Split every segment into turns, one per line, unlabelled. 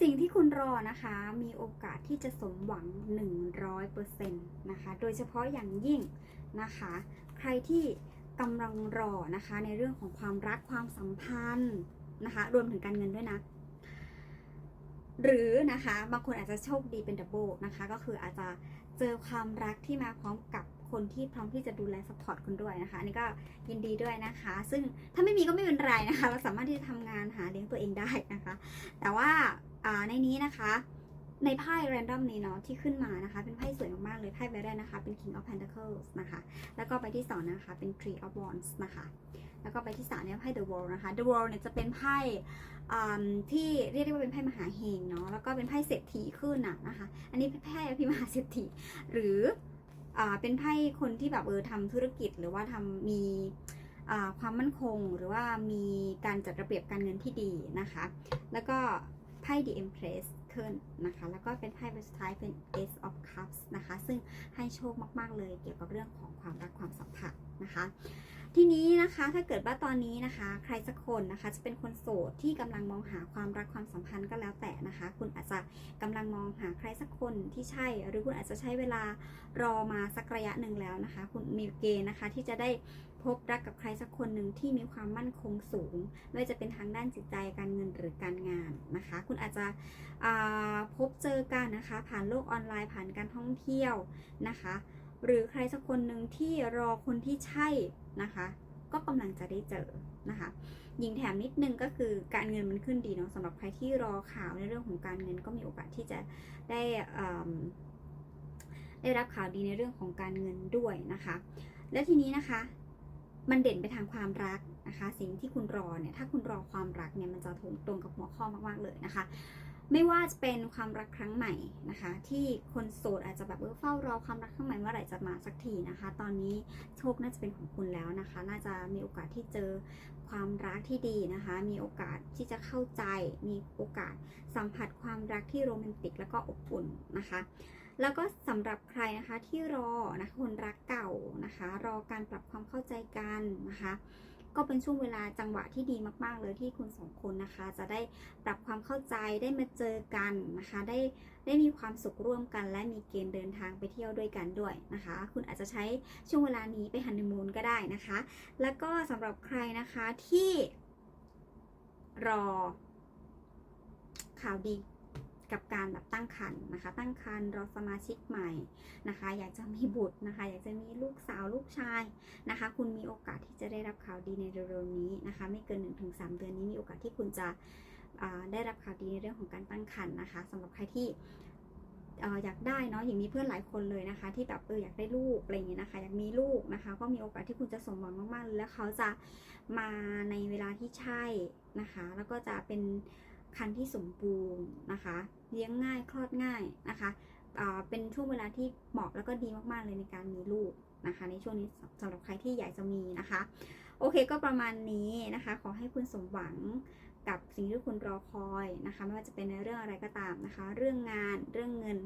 สิ่งที่คุณรอนะคะมีโอกาสที่จะสมหวัง 100%นะคะโดยเฉพาะอย่างยิ่งนะคะ ใครที่กำลังรอนะคะในเรื่องของความรักความสัมพันธ์นะคะรวมถึงการเงินด้วยนะ หรือนะคะบางคนอาจจะโชคดีเป็นดับเบิลนะคะก็คืออาจจะเจอความรักที่มาพร้อมกับ คนที่พร้อมที่จะดูแลสปอร์ตคุณด้วยนะคะอันนี้ก็ยินดีด้วยนะคะ ซึ่งถ้าไม่มีก็ไม่เป็นไรนะคะ เราสามารถที่จะทำงานหาเลี้ยงตัวเองได้นะคะ แต่ว่าในนี้นะคะในไพ่ random นี้เนาะที่ขึ้นมานะคะ เป็นไพ่สวยมากๆเลยไพ่ใบแรกนะคะ เป็น king of pentacles นะคะ แล้วก็ใบที่สองนะคะ เป็น three of wands นะคะ แล้วก็ใบที่สามเนี่ยไพ่ the world นะคะ the world เนี่ยจะเป็นไพ่ที่เรียกได้ว่าเป็นไพ่มหาเฮงเนาะแล้วก็เป็นไพ่เศรษฐีขึ้นน่ะนะคะ อันนี้ไพ่พิมหาเศรษฐีหรือ เป็นไพ่คนที่แบบเออทำธุรกิจหรือว่าทำมีความมั่นคงหรือว่ามีการจัดระเบียบการเงินที่ดีนะคะ แล้วก็ไพ่ The Empress ขึ้นนะคะ แล้วก็เป็นไพ่ใบสุดท้ายเป็น Ace of Cups นะคะ ซึ่งให้โชคมาก ๆ เลยเกี่ยวกับเรื่องของความรักความสัมพันธ์นะคะ ทีนี้นะคะถ้าเกิดว่าตอนนี้นะคะ ใครสักคนนะคะจะเป็นคนโสดที่กำลังมองหาความรักความสัมพันธ์ก็แล้วแต่นะคะ คุณอาจจะกำลังมองหาใครสักคนที่ใช่ หรือคุณอาจจะใช้เวลารอมาสักระยะหนึ่งแล้วนะคะ คุณมีเกณฑ์นะคะที่จะได้พบรักกับใครสักคนหนึ่งที่มีความมั่นคงสูง ไม่ว่าจะเป็นทางด้านจิตใจการเงินหรือการงานนะคะ คุณอาจจะพบเจอกันนะคะ ผ่านโลกออนไลน์ผ่านการท่องเที่ยวนะคะ หรือใครสักคนหนึ่งที่รอคนที่ใช่นะคะ ก็กำลังจะได้เจอนะคะยิงแถมนิดนึงก็คือการเงินมันขึ้นดีเนาะสำหรับใครที่รอข่าวในเรื่องของการเงินก็มีโอกาสที่จะได้ได้รับข่าวดีในเรื่องของการเงินด้วยนะคะ และทีนี้นะคะ มันเด่นไปทางความรักนะคะ สิ่งที่คุณรอเนี่ยถ้าคุณรอความรักเนี่ยมันจะตรงตรงกับหัวข้อมากๆเลยนะคะ ไม่ว่าจะเป็นความรักครั้งใหม่นะคะ ที่คนโสดอาจจะแบบเออเฝ้ารอความรักครั้งใหม่เมื่อไหร่จะมาสักทีนะคะ ตอนนี้โชคน่าจะเป็นของคุณแล้วนะคะ น่าจะมีโอกาสที่เจอความรักที่ดีนะคะ มีโอกาสที่จะเข้าใจ มีโอกาสสัมผัสความรักที่โรแมนติกแล้วก็อบอุ่นนะคะ แล้วก็สำหรับใครนะคะที่รอนะคนรักเก่านะคะ รอการปรับความเข้าใจกันนะคะ ก็เป็นช่วงเวลาจังหวะที่ดีมาก ๆ เลยที่คุณสองคนนะคะ จะได้ปรับความเข้าใจได้มาเจอกันนะคะ ได้ได้มีความสุขร่วมกัน และมีเกณฑ์เดินทางไปเที่ยวด้วยกันด้วยนะคะ คุณอาจจะใช้ช่วงเวลานี้ไปฮันนีมูนก็ได้นะคะ แล้วก็สำหรับใครนะคะที่รอข่าวดี กับการแบบตั้งครรภ์นะคะ ตั้งครรภ์รอสมาชิกใหม่นะคะ อยากจะมีบุตรนะคะ อยากจะมีลูกสาวลูกชายนะคะ คุณมีโอกาสที่จะได้รับข่าวดีในเร็วๆนี้นะคะ ไม่เกิน 1-3 เดือนนี้มีโอกาสที่คุณจะได้รับข่าวดีในเรื่องของการตั้งครรภ์นะคะสำหรับใครที่เอ่ออยากได้เนาะอย่างมีเพื่อนหลายคนเลยนะคะ ที่แบบเอออยากได้ลูกอะไรอย่างเงี้ยนะคะ อยากมีลูกนะคะ ก็มีโอกาสที่คุณจะสมหวังมากๆเลยแล้วเขาจะมาในเวลาที่ใช่นะคะ แล้วก็จะเป็นคันที่สมบูรณ์นะคะ เลี้ยงง่ายคลอดง่ายนะคะอ่าเป็นช่วงเวลาที่เหมาะแล้วก็ดีมากๆเลยในการมีลูกนะคะ ในช่วงนี้สำหรับใครที่อยากจะมีนะคะ โอเคก็ประมาณนี้นะคะ ขอให้คุณสมหวังกับสิ่งที่คุณรอคอยนะคะ ไม่ว่าจะเป็นในเรื่องอะไรก็ตามนะคะ เรื่องงานเรื่องเงิน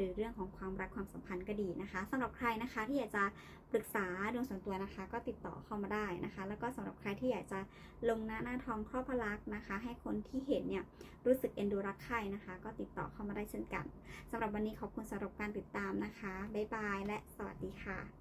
รือเรื่องของความรักความสัมพันธ์ก็ดีนะคะสำหรับใครนะคะที่อยากจะปรึกษาดวงส่วนตัวนะคะ ก็ติดต่อเข้ามาได้นะคะ แล้วก็สำหรับใครที่อยากจะลงหน้าหน้าทองครอบพระลักษ์นะคะ ให้คนที่เห็นเนี่ยรู้สึกเอ็นดูรักใครนะคะ ก็ติดต่อเข้ามาได้เช่นกันสำหรับวันนี้ขอบคุณสำหรับการติดตามนะคะบ๊ายบายและสวัสดีค่ะ